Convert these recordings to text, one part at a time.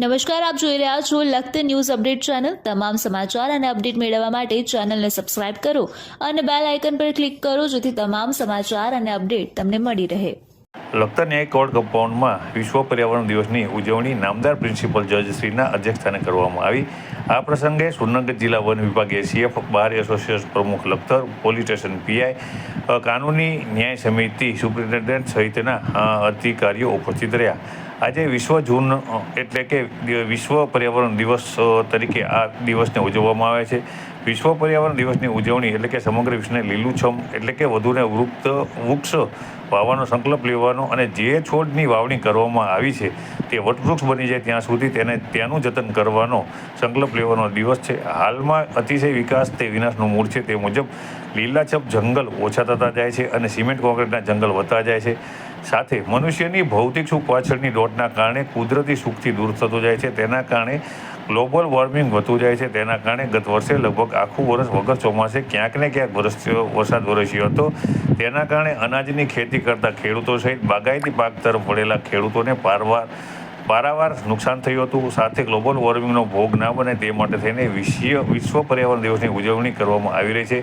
નમસ્કાર, આપ જોઈ રહ્યા છો લખત ન્યૂઝ અપડેટ ચેનલ. તમામ સમાચાર અને અપડેટ મેળવવા માટે ચેનલને સબસ્ક્રાઇબ કરો અને બેલ આઇકન પર ક્લિક કરો જેથી તમામ સમાચાર અને અપડેટ તમને મળી રહે. લખતર ન્યાય કોર્ટ કમ્પાઉન્ડમાં વિશ્વ પર્યાવરણ દિવસની ઉજવણી નામદાર પ્રિન્સિપલ જજશ્રીના અધ્યક્ષસ્થાને કરવામાં આવી. આ પ્રસંગે સુરનગર જિલ્લા વન વિભાગે સીએફ બાર એસોસિએશન પ્રમુખ લખતર, પોલીસ સ્ટેશન પીઆઈ કાનૂની ન્યાય સમિતિ સુપ્રિન્ટેન્ડન્ટ સહિતના અધિકારીઓ ઉપસ્થિત રહ્યા. આજે વિશ્વ જૂન એટલે કે વિશ્વ પર્યાવરણ દિવસ તરીકે આ દિવસને ઉજવવામાં આવે છે. વિશ્વ પર્યાવરણ દિવસની ઉજવણી એટલે કે સમગ્ર વિશ્વને લીલુંછમ એટલે કે વધુને વૃક્ષ વૃક્ષ વાવવાનો સંકલ્પ લેવાનો અને જે છોડની વાવણી કરવામાં આવી છે તે વટવૃક્ષ બની જાય ત્યાં સુધી તેને ત્યાંનું જતન કરવાનો સંકલ્પ લેવાનો દિવસ છે. હાલમાં અતિશય વિકાસ તે વિનાશનું મૂળ છે. તે મુજબ લીલાછપ જંગલ ઓછા થતા જાય છે અને સિમેન્ટ કોન્ક્રીટના જંગલ વધતા જાય છે. સાથે મનુષ્યની ભૌતિક સુખ પાછળની દોટના કારણે કુદરતી સુખથી દૂર થતો જાય છે. તેના કારણે ગ્લોબલ વોર્મિંગ વધતું જાય છે. તેના કારણે ગત વર્ષે લગભગ આખું વર્ષ વગર ચોમાસે ક્યાંક ને ક્યાંક વરસ્યો વરસાદ વરસ્યો હતો. તેના કારણે અનાજની ખેતી કરતા ખેડૂતો સહિત બાગાયતી પાક તરફ વળેલા ખેડૂતોને પારવાર પારાવાર નુકસાન થયું હતું. સાથે ગ્લોબલ વોર્મિંગનો ભોગ ના બને તે માટે થઈને વિશ્વ વિશ્વ પર્યાવરણ દિવસની ઉજવણી કરવામાં આવી રહી છે.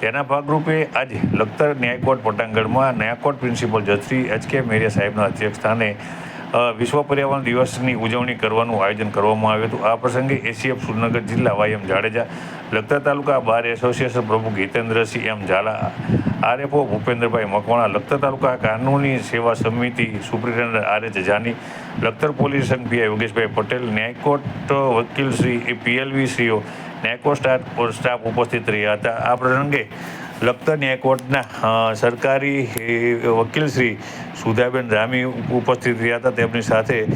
તેના ભાગરૂપે આજે લખતર ન્યાયકોર્ટ પટાંગણમાં ન્યાયકોર્ટ પ્રિન્સિપલ જજશ્રી એચ કે મેરિયા સાહેબના અધ્યક્ષસ્થાને અ, વિશ્વ પર્યાવરણ દિવસની ઉજવણી કરવાનું આયોજન કરવામાં આવ્યું હતું. આ પ્રસંગે એસીએફ સુરનગર જિલ્લા વાયમ જાડેજા, લખતર તાલુકા બાર એસોસિએશન પ્રમુખ હિતેન્દ્રસિંહ એમ ઝાલા, આરએફઓ ભૂપેન્દ્રભાઈ મકવાણા, લખતર તાલુકા કાનૂની સેવા સમિતિ superintendent R H Jani Lakhtar police સંઘ પીઆઈ યોગેશભાઈ પટેલ ન્યાયકોર્ટ વકીલ શ્રી પીએલવી શ્રીઓ ન્યાયકોર્ટ સ્ટાફ ઉપસ્થિત રહ્યા હતા. આ પ્રસંગે લખતર ન્યાયકોર્ટના અ, સરકારી વકીલ શ્રી સુધાબેન રામી ઉપસ્થિત રહ્યા હતા તેમની સાથે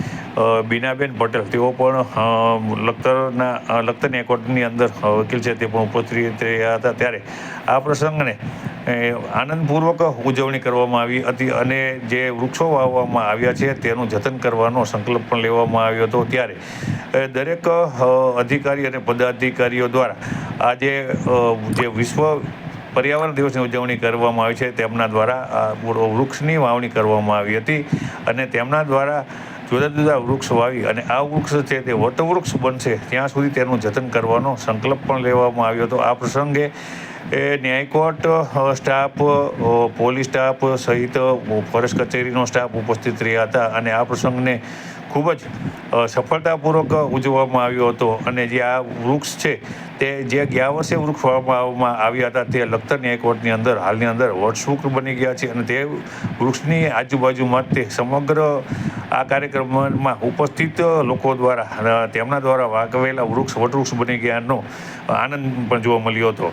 બીનાબેન પટેલ. તેઓ પણ લખતરના લખતર ન્યાયકોર્ટની અંદર વકીલ છે તે પણ ઉપસ્થિત રહ્યા હતા ત્યારે. આ પ્રસંગને આનંદપૂર્વક ઉજવણી કરવામાં આવી હતી અને જે વૃક્ષો વાવવામાં આવ્યા છે તેનું જતન કરવાનો સંકલ્પ પણ લેવામાં આવ્યો હતો ત્યારે. દરેક અધિકારી અને પદાધિકારીઓ દ્વારા આજે જે વિશ્વ પર્યાવરણ દિવસની ઉજવણી કરવામાં આવી છે. તેમના દ્વારા, આ વૃક્ષની વાવણી કરવામાં આવી હતી અને તેમના દ્વારા જુદા જુદા વૃક્ષ વાવી અને આ વૃક્ષ છે તે વટવૃક્ષ બનશે. ત્યાં સુધી તેનું જતન કરવાનો સંકલ્પ પણ લેવામાં આવ્યો હતો. આ પ્રસંગે એ ન્યાયકોર્ટ કોર્ટ સ્ટાફ પોલીસ સ્ટાફ સહિત ફોરેસ્ટ કચેરીનો સ્ટાફ ઉપસ્થિત રહ્યા હતા અને આ પ્રસંગને ખૂબ જ સફળતાપૂર્વક ઉજવવામાં આવ્યો હતો. અને જે આ વૃક્ષ છે, તે જે ગયા વર્ષે વૃક્ષ વાવવામાં આવ્યા હતા, તે લખતર ન્યાયકોર્ટની અંદર, હાલની અંદર વટવૃક્ષ બની ગયા છે અને તે વૃક્ષની આજુબાજુમાં તે સમગ્ર આ કાર્યક્રમમાં ઉપસ્થિત લોકો દ્વારા, તેમના દ્વારા વાગવેલા વૃક્ષ, વટવૃક્ષ બની ગયાનો આનંદ પણ જોવા મળ્યો હતો.